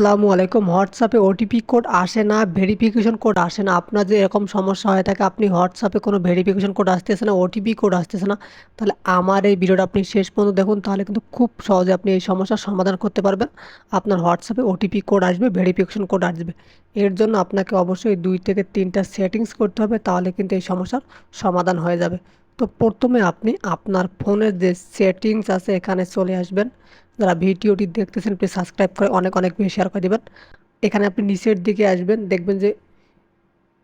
আসসালামু আলাইকুম। হোয়াটসঅ্যাপে ওটিপি কোড আসে না, ভেরিফিকেশন কোড আসে না। আপনার যে এরকম সমস্যা হয়ে থাকে, আপনি হোয়াটসঅ্যাপে কোনো ভেরিফিকেশন কোড আসতেছে না ওটিপি কোড আসতেছে না, তাহলে আমার এই ভিডিওটা আপনি শেষ পর্যন্ত দেখুন, তাহলে কিন্তু খুব সহজে আপনি এই সমস্যার সমাধান করতে পারবেন। আপনার হোয়াটসঅ্যাপে ওটিপি কোড আসবে, ভেরিফিকেশন কোড আসবে। এর জন্য আপনাকে অবশ্যই দুই থেকে তিনটা সেটিংস করতে হবে, তাহলে কিন্তু এই সমস্যার সমাধান হয়ে যাবে। তো প্রথমে আপনি আপনার ফোনের যে সেটিংস আছে, এখানে চলে আসবেন। যারা ভিডিওটি দেখতেছেন প্লিজ সাবস্ক্রাইব করে অনেক অনেক বেশি শেয়ার করে দেবেন। এখানে আপনি নিচের দিকে আসবেন, দেখবেন যে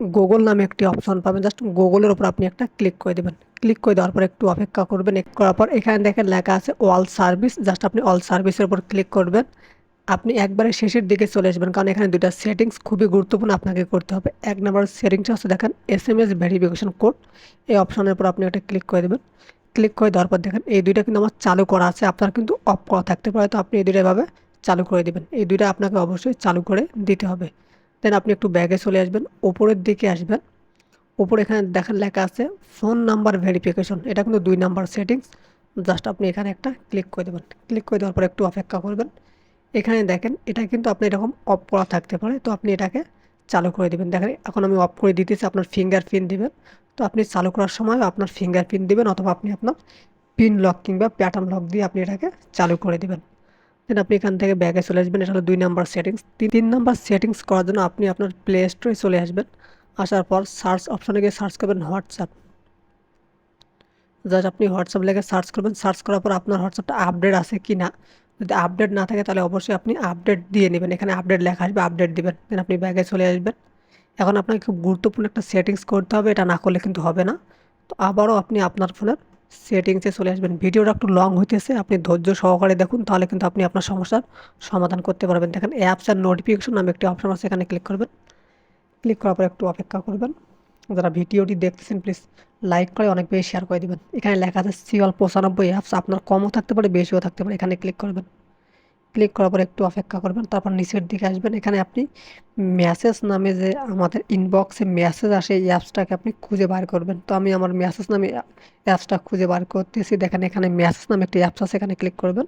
গুগল নামে একটি অপশন পাবেন। জাস্ট গুগলের উপর আপনি একটা ক্লিক করে দেবেন। ক্লিক করে দেওয়ার পর একটু অপেক্ষা করবেন। করার পর এখানে দেখেন লেখা আছে অল সার্ভিস জাস্ট আপনি অল সার্ভিসের উপর ক্লিক করবেন। আপনি একবারে শেষের দিকে চলে আসবেন, কারণ এখানে দুটা সেটিংস খুবই গুরুত্বপূর্ণ আপনাকে করতে হবে। এক নম্বর সেটিংসটা হচ্ছে দেখেন S M S verification code এই অপশনের উপর আপনি একটা ক্লিক করে দেবেন। ক্লিক করে দেওয়ার পর দেখেন এই দুইটা কিন্তু আমার চালু করা আছে। আপনার কিন্তু অফ করা থাকতে পারে। তো আপনি এই দুইটা এভাবে চালু করে দেবেন। এই দুইটা আপনাকে অবশ্যই চালু করে দিতে হবে। দেন আপনি একটু ব্যাগে চলে আসবেন, ওপরের দিকে আসবেন। ওপরে এখানে দেখার লেখা আছে ফোন নাম্বার ভেরিফিকেশন এটা কিন্তু দুই নাম্বার সেটিংস জাস্ট আপনি এখানে একটা ক্লিক করে দেবেন। ক্লিক করে দেওয়ার পর একটু অপেক্ষা করবেন। এখানে দেখেন এটা কিন্তু আপনি এরকম অফ করা থাকতে পারে। তো আপনি এটাকে চালু করে দেবেন। দেখেন, এখন আমি অফ করে দিতেছি আপনার ফিঙ্গার প্রিন্ট দেবেন। তো আপনি চালু করার সময় আপনার ফিঙ্গার প্রিন্ট দেবেন অথবা আপনি আপনার পিন লক কিংবা প্যাটার্ন লক দিয়ে আপনি এটাকে চালু করে দেবেন। দেন আপনি এখান থেকে ব্যাগে চলে আসবেন। এটা হলো দুই নাম্বার সেটিংস তিন নাম্বার সেটিংস করার জন্য আপনি আপনার প্লে স্টোরে চলে আসবেন। আসার পর সার্চ অপশনে গিয়ে সার্চ করবেন হোয়াটসঅ্যাপ জাস্ট আপনি হোয়াটসঅ্যাপ লেগে সার্চ করবেন। সার্চ করার পর আপনার হোয়াটসঅ্যাপটা আপডেট আছে কি না যদি আপডেট না থাকে তাহলে অবশ্যই আপনি আপডেট দিয়ে নেবেন। এখানে আপডেট লেখা আসবে আপডেট দেবেন দেন আপনি ব্যাগে চলে আসবেন। এখন আপনাকে খুব গুরুত্বপূর্ণ একটা সেটিংস করতে হবে, এটা না করলে কিন্তু হবে না। তো আবারও আপনি আপনার ফোনের সেটিংসে চলে আসবেন। ভিডিওটা একটু লং হইতেছে, আপনি ধৈর্য সহকারে দেখুন, তাহলে কিন্তু আপনি আপনার সমস্যার সমাধান করতে পারবেন। দেখেন অ্যাপস আর নোটিফিকেশন নামে একটি অপশন আছে, এখানে ক্লিক করবেন। ক্লিক করার পর একটু অপেক্ষা করবেন। যারা ভিডিওটি দেখতেছেন প্লিজ লাইক করে অনেক বেশি শেয়ার করে দেবেন। এখানে লেখা আছে সিওয়াল পঁচানব্বই অ্যাপস আপনার কমও থাকতে পারে, বেশিও থাকতে পারে। এখানে ক্লিক করবেন। ক্লিক করার পর একটু অপেক্ষা করবেন, তারপর নিচের দিকে আসবেন। এখানে আপনি মেসেজ নামে যে আমাদের ইনবক্সে মেসেজ আসে, এই অ্যাপসটাকে আপনি খুঁজে বার করবেন। তো আমি আমার মেসেজ নামে অ্যাপসটা খুঁজে বার করতেছি। দেখেন এখানে মেসেজ নামে একটি অ্যাপস আছে, এখানে ক্লিক করবেন।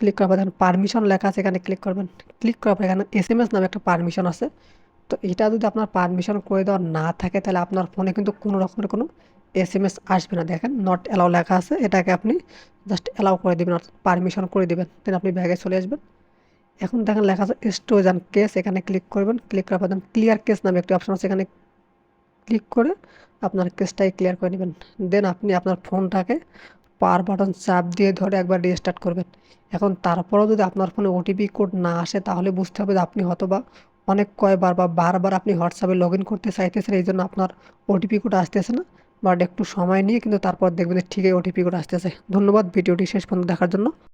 ক্লিক করার পর দেখেন পারমিশন লেখা আছে, এখানে ক্লিক করবেন। ক্লিক করার পর এখানে এস এম এস নামে একটা পারমিশন আছে। তো এটা যদি আপনার পারমিশন করে দেওয়া না থাকে, তাহলে আপনার ফোনে কিন্তু কোনো রকমের কোনো এস এম এস আসবে না। দেখেন নট অ্যালাউ লেখা আছে, এটাকে আপনি জাস্ট অ্যালাউ করে দেবেন, অর্থাৎ পারমিশন করে দেবেন। দেন আপনি ব্যাগে চলে আসবেন। এখন দেখেন লেখা আছে স্টোরেজ অ্যান্ড কেস এখানে ক্লিক করবেন। ক্লিক করার পর ক্লিয়ার কেস নামে একটি অপশন আছে, এখানে ক্লিক করে আপনার কেসটাই ক্লিয়ার করে নেবেন। দেন আপনি আপনার ফোনটাকে পাওয়ার বাটন চাপ দিয়ে ধরে একবার রিস্টার্ট করবেন। এখন তারপরেও যদি আপনার ফোনে ওটিপি কোড না আসে, তাহলে বুঝতে হবে যে আপনি হয়তো বা অনেক কয়বার বা বারবার আপনি হোয়াটসঅ্যাপে লগ ইন করতে চাইতেছেন, এই জন্য আপনার ওটিপি কোড আসতেছে না। বাট একটু সময় নিয়ে কিন্তু তারপর দেখবেন ঠিকই ওটিপি কোড আসতেছে। ধন্যবাদ, ভিডিওটি শেষ পর্যন্ত দেখার জন্য।